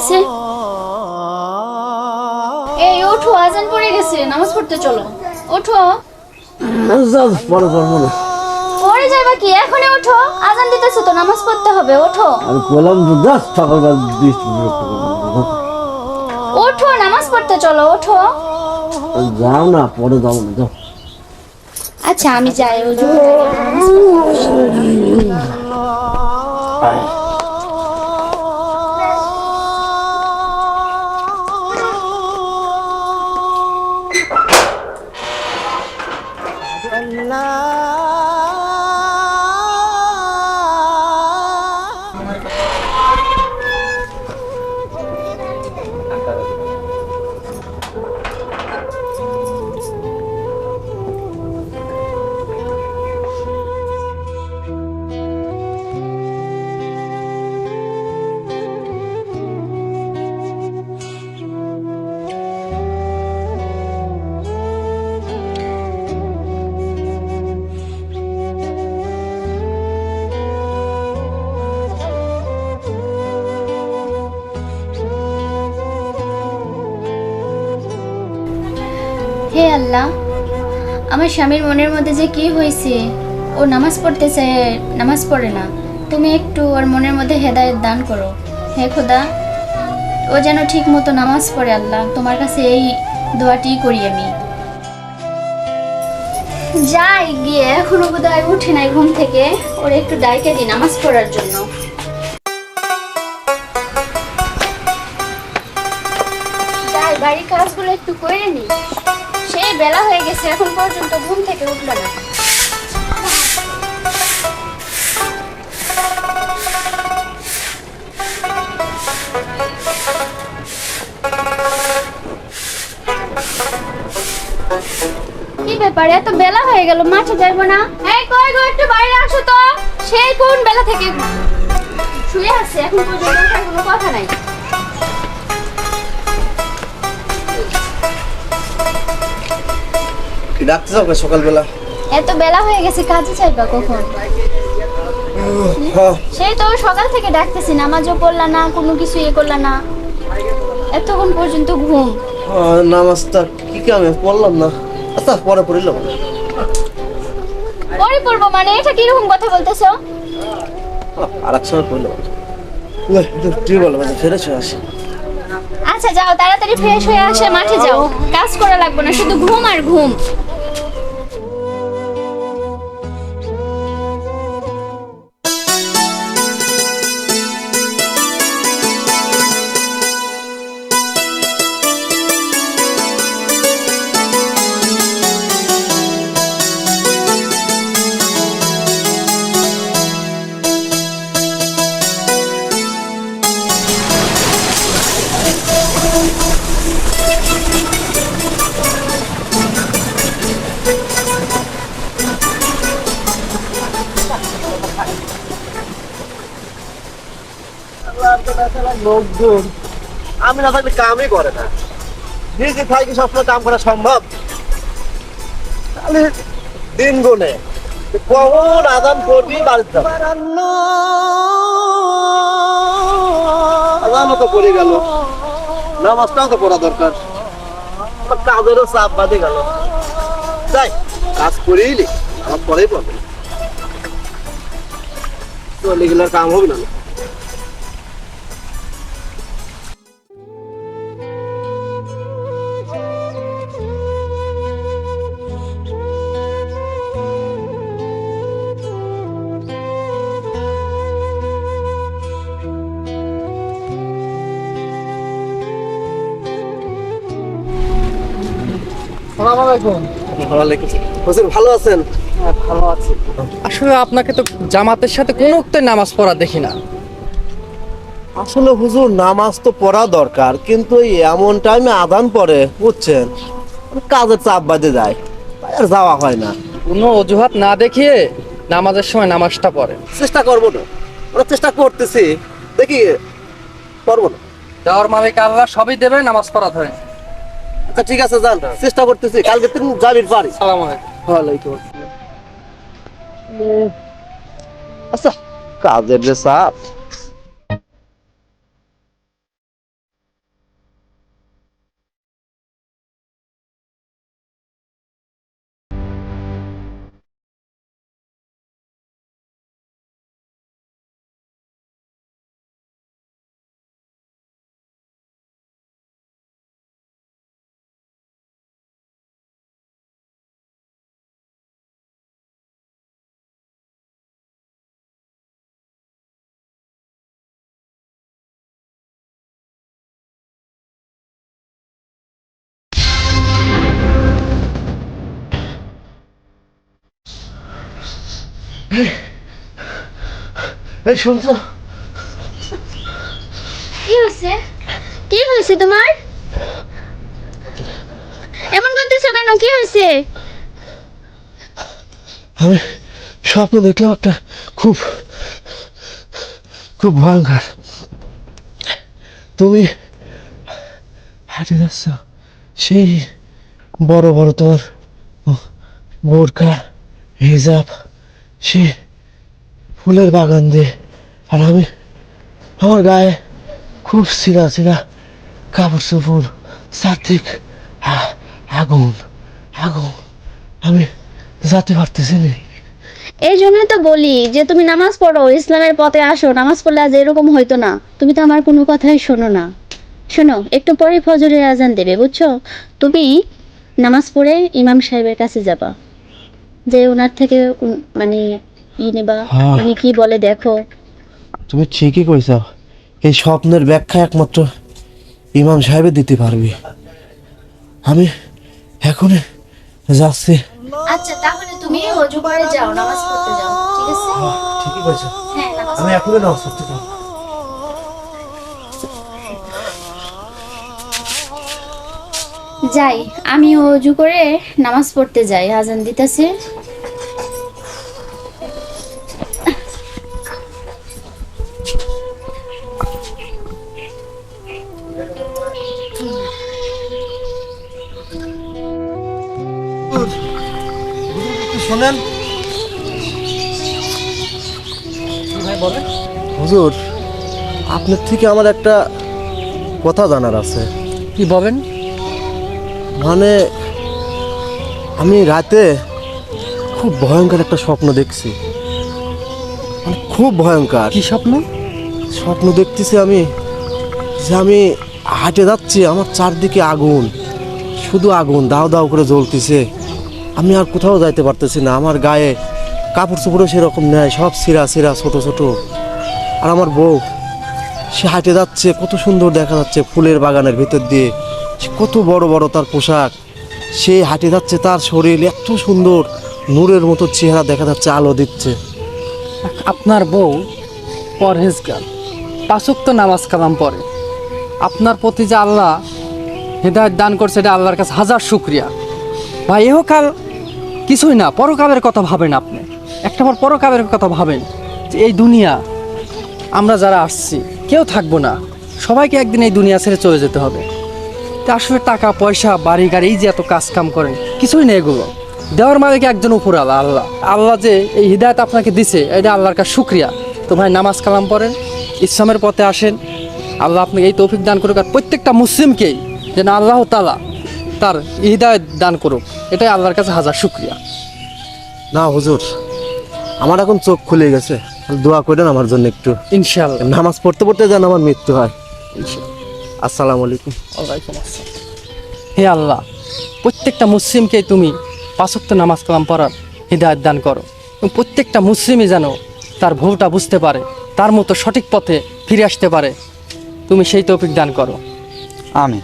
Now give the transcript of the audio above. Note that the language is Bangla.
পড়তেছে এই ওঠো আজান পড়ে গেছে নামাজ পড়তে চলো। ওঠো। যাও পরে পড়ব না। পরে যাইবা কি? এখনই ওঠো। আজান দিতেছে তো নামাজ পড়তে হবে ওঠো। আমি বললাম তো যাস সকালবেলা বৃষ্টি। ওঠো। নামাজ পড়তে চলো ওঠো। যাও না পরে যাব না যাও। আচ্ছা আমি যাই ওজু হে আল্লাহ, আমার স্বামীর মনের মধ্যে যে কি হয়েছে? ও নামাজ পড়তে চায়, নামাজ পড়ে না। তুমি একটু ওর মনের মধ্যে হেদায়েত দান করো। হে খোদা, ও যেন ঠিক মতো নামাজ পড়ে আল্লাহ, তোমার কাছে এই দোয়াটি করি আমি। যাই, গিয়ে এখনও বোধহয় উঠে নাই ঘুম থেকে। ওর একটু ডাইকে দিই নামাজ পড়ার জন্য। যাই, বাড়ির কাজগুলো একটু করে নি। সেই বেলা হয়ে গেছে, এখন পর্যন্ত ঘুম থেকে উঠল না। কি ব্যাপার, এত বেলা হয়ে গেল, মাঠে যাইবো না? এই কই গো, একটু বাইরে আসো তো। সেই কোন বেলা থেকে শুয়ে আছে, এখন পর্যন্ত কোনো কথা নাই। কি ডাকতে যাও সকালবেলা? এত বেলা হয়ে গেছে কাজে যাইবা কখন? সেই তো সকাল থেকে ডাকতেছি নামাজও পড়লা না কোনো কিছু ইয়ে করলা না। এতক্ষণ পর্যন্ত ঘুম। নামাজটা কি কামে পড়লাম না। আচ্ছা পরে পড়িলাম পরে পড়ব মানে এটা কীরকম কথা বলতেছো? আর এক সময় পড়লাম তুই বলো ফেরে চলে আসি। আচ্ছা যাও তাড়াতাড়ি ফ্রেশ হয়ে আসে মাঠে যাও। কাজ করা লাগবে না শুধু ঘুম আর ঘুম। লোকজন। আমি না থাকলে কামই করে না। নিজে থাকি সবসময় কাম করা সম্ভব? তাহলে দিন গুনে। কখন আদান করবি বাড়িতে যাব। আজানও তো পড়ে গেল। নামাজটাও তো পড়া দরকার। কাজেরও চাপ বাদে গেল। যাই, কাজ করেই আমার পরেই গেলে কাম হবে না। হুজুর ভালো আছেন? ভালো আছি। আসলে আপনাকে তো জামাতের সাথে কোনো উক্তের নামাজ পড়া দেখি না। আসলে হুজুর নামাজ তো পড়া দরকার কিন্তু এই এমন টাইমে আদান পড়ে বুঝছেন? কাজের চাপ বাদে যায় তাই আর যাওয়া হয় না। কোনো অজুহাত না দেখিয়ে নামাজের সময় নামাজটা পড়ে। চেষ্টা করব না। ওরা চেষ্টা করতেছি দেখি করব না। দেওয়ার মালিক আল্লাহ সবই দেবে নামাজ পড়া ধরে। আচ্ছা ঠিক আছে যান। চেষ্টা করতেছি। কালকে তুমি যাবির পারি। সালাম আলাইকুম। ওয়ালাইকুম আসসালাম। আচ্ছা কাজের যে চাপ এই শুনছো? কি হয়েছে কি হয়েছে তোমার? এমন করতেছো কেন? কি হয়েছে আমি স্বপ্ন দেখলাম একটা খুব খুব ভয়ঙ্কর। তুমি হাঁটে যাচ্ছ সেই বড় বড় তোর বোরকা হিজাব। সে ফুলের বাগান দিয়ে আর আমি আমার গায়ে খুব সিরা সিরা কাপড় চোপড় আ- আগুন আগুন। আমি যেতে পারতেছি না। এই জন্যই তো বলি যে তুমি নামাজ পড়ো, ইসলামের পথে আসো। নামাজ পড়লে আজ এরকম হইতো না। তুমি তো আমার কোনো কথাই শোনো না। শোনো, একটু পরে ফজরের আজান দেবে, বুঝছ? তুমি নামাজ পড়ে ইমাম সাহেবের কাছে যাবা। যে ওনার থেকে মানে ই নেবা। হ্যাঁ। উনি কি বলে দেখো। তুমি ঠিকই কইছ। এই স্বপ্নের ব্যাখ্যা একমাত্র ইমাম সাহেবে দিতে পারবি। আমি এখন যাচ্ছি। আচ্ছা তাহলে তুমি অজু করে যাও নামাজ পড়তে যাও ঠিক আছে? ঠিকই কইছ। হ্যাঁ আমি এখনই নামাজ পড়তে যাব। যাই আমি অজু করে নামাজ পড়তে যাই আজান দিতেছে। শোনেন। হুজুর আপনার থেকে আমার একটা কথা জানার আছে। কি বলেন? মানে আমি রাতে খুব ভয়ঙ্কর একটা স্বপ্ন দেখছি। মানে খুব ভয়ঙ্কর। কি স্বপ্ন? স্বপ্ন দেখতেছি আমি যে আমি হাঁটে যাচ্ছি আমার চারদিকে আগুন। শুধু আগুন দাও দাও করে জ্বলতেছে। আমি আর কোথাও যাইতে পারতেছি না। আমার গায়ে কাপড় চোপড়ও সেরকম নেয় সব সিরা সিরা ছোট ছোট। আর আমার বউ সে হাঁটে যাচ্ছে কত সুন্দর দেখা যাচ্ছে ফুলের বাগানের ভিতর দিয়ে। কত বড় বড় তার পোশাক। সে হাঁটে যাচ্ছে তার শরীর এত সুন্দর, নূরের মতো চেহারা দেখা যাচ্ছে, আলো দিচ্ছে। আপনার বউ পরহেজগার পাঁচক্ত নামাজ কালাম পরে আপনার প্রতি যে আল্লাহ হৃদায়ত দান করছে, এটা আল্লাহর কাছে হাজার শুক্রিয়া। ভাই, এহকাল কিছুই না, পরকালের কথা ভাবেন আপনি। একটা বার পরকালের কথা ভাবেন, যে এই দুনিয়া, আমরা যারা আসছি, কেউ থাকব না। সবাইকে একদিন এই দুনিয়া ছেড়ে চলে যেতে হবে। আসলে টাকা পয়সা বাড়ি গাড়ি এই যে এত কাজ কাম করেন কিছুই নেই এগুলো। দেওয়ার মালিক একজন উপর আল্লাহ আল্লাহ। আল্লাহ যে এই হৃদায়ত আপনাকে দিছে এটা আল্লাহর কাছে শুক্রিয়া। তো ভাই নামাজ কালাম পড়েন ইসলামের পথে আসেন। আল্লাহ আপনাকে এই তৌফিক দান করুক আর প্রত্যেকটা মুসলিমকেই যেন আল্লাহ তালা তার হৃদায়ত দান করুক এটাই আল্লাহর কাছে হাজার শুক্রিয়া। না হুজুর আমার এখন চোখ খুলে গেছে। দোয়া করেন আমার জন্য একটু। ইনশাল্লাহ নামাজ পড়তে পড়তে যেন আমার মৃত্যু হয়। ইনশাআল্লাহ আসসালামু আলাইকুম। ওয়ালাইকুম আসসালাম। হে আল্লাহ প্রত্যেকটা মুসলিমকে তুমি পাঁচক্ত নামাজ কালাম পড়ার হৃদায়ত দান করো। এবং প্রত্যেকটা মুসলিমই যেন তার ভুলটা বুঝতে পারে তার মতো সঠিক পথে ফিরে আসতে পারে। তুমি সেই তৌফিক দান করো। আমি